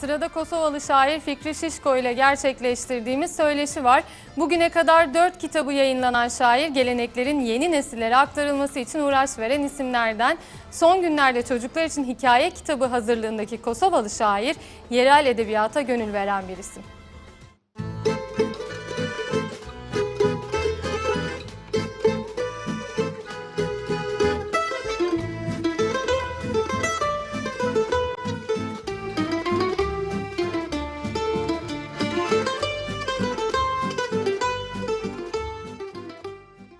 Sırada Kosovalı şair Fikri Şişko ile gerçekleştirdiğimiz söyleşi var. Bugüne kadar dört kitabı yayınlanan şair geleneklerin yeni nesillere aktarılması için uğraş veren isimlerden. Son günlerde çocuklar için hikaye kitabı hazırlığındaki Kosovalı şair yerel edebiyata gönül veren bir isim.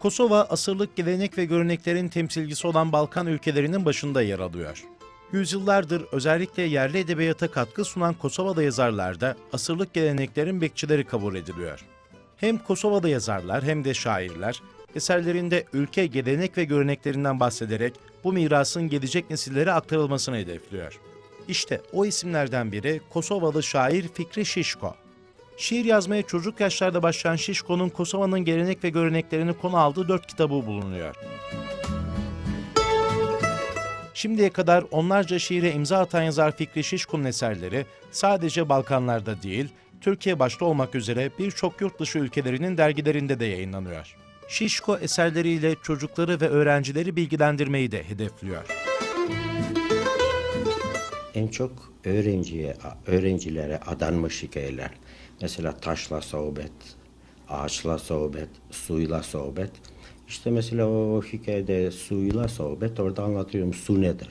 Kosova, asırlık gelenek ve göreneklerin temsilcisi olan Balkan ülkelerinin başında yer alıyor. Yüzyıllardır özellikle yerli edebiyata katkı sunan Kosova'da yazarlarda asırlık geleneklerin bekçileri kabul ediliyor. Hem Kosova'da yazarlar hem de şairler eserlerinde ülke gelenek ve göreneklerinden bahsederek bu mirasın gelecek nesillere aktarılmasını hedefliyor. İşte o isimlerden biri Kosovalı şair Fikri Şişko. Şiir yazmaya çocuk yaşlarda başlayan Şişko'nun Kosova'nın gelenek ve göreneklerini konu aldığı dört kitabı bulunuyor. Şimdiye kadar onlarca şiire imza atan yazar Fikri Şişko'nun eserleri sadece Balkanlarda değil, Türkiye başta olmak üzere birçok yurt dışı ülkelerinin dergilerinde de yayınlanıyor. Şişko eserleriyle çocukları ve öğrencileri bilgilendirmeyi de hedefliyor. En çok öğrenciye, öğrencilere adanmış hikayeler. Mesela taşla sohbet, ağaçla sohbet, suyla sohbet. İşte mesela o hikayede suyla sohbet orada anlatıyorum su nedir?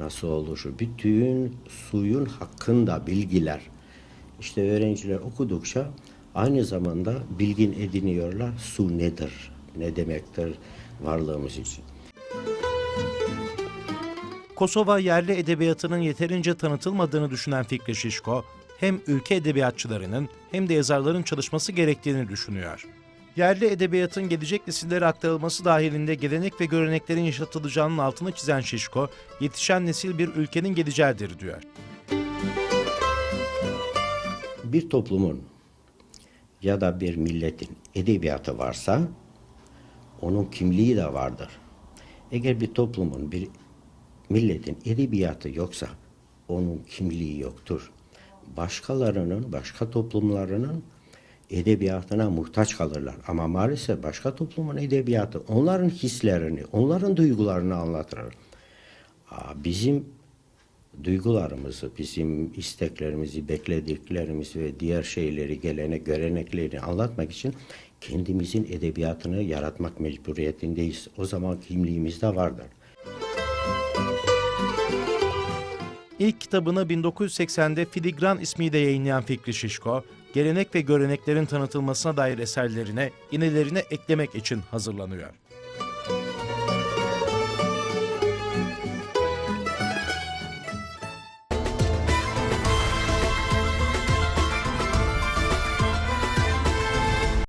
Nasıl oluşur? Bütün suyun hakkında bilgiler. İşte öğrenciler okudukça aynı zamanda bilgin ediniyorlar. Su nedir? Ne demektir varlığımız için? Kosova yerli edebiyatının yeterince tanıtılmadığını düşünen Fikri Şişko, hem ülke edebiyatçılarının hem de yazarların çalışması gerektiğini düşünüyor. Yerli edebiyatın gelecek nesillere aktarılması dahilinde gelenek ve göreneklerin yaşatılacağının altını çizen Şişko, yetişen nesil bir ülkenin geleceğidir diyor. bir toplumun ya da bir milletin edebiyatı varsa onun kimliği de vardır. Eğer bir toplumun, bir milletin edebiyatı yoksa onun kimliği yoktur. Başkalarının, başka toplumlarının edebiyatına muhtaç kalırlar. Ama maalesef başka toplumun edebiyatı onların hislerini, onların duygularını anlatır. Bizim duygularımızı, bizim isteklerimizi, beklediklerimizi ve diğer şeyleri, gelenek, göreneklerini anlatmak için kendimizin edebiyatını yaratmak mecburiyetindeyiz. O zaman kimliğimiz de vardır. İlk kitabını 1980'de Filigran ismiyle yayınlayan Fikri Şişko, gelenek ve göreneklerin tanıtılmasına dair eserlerine, inelerine eklemek için hazırlanıyor.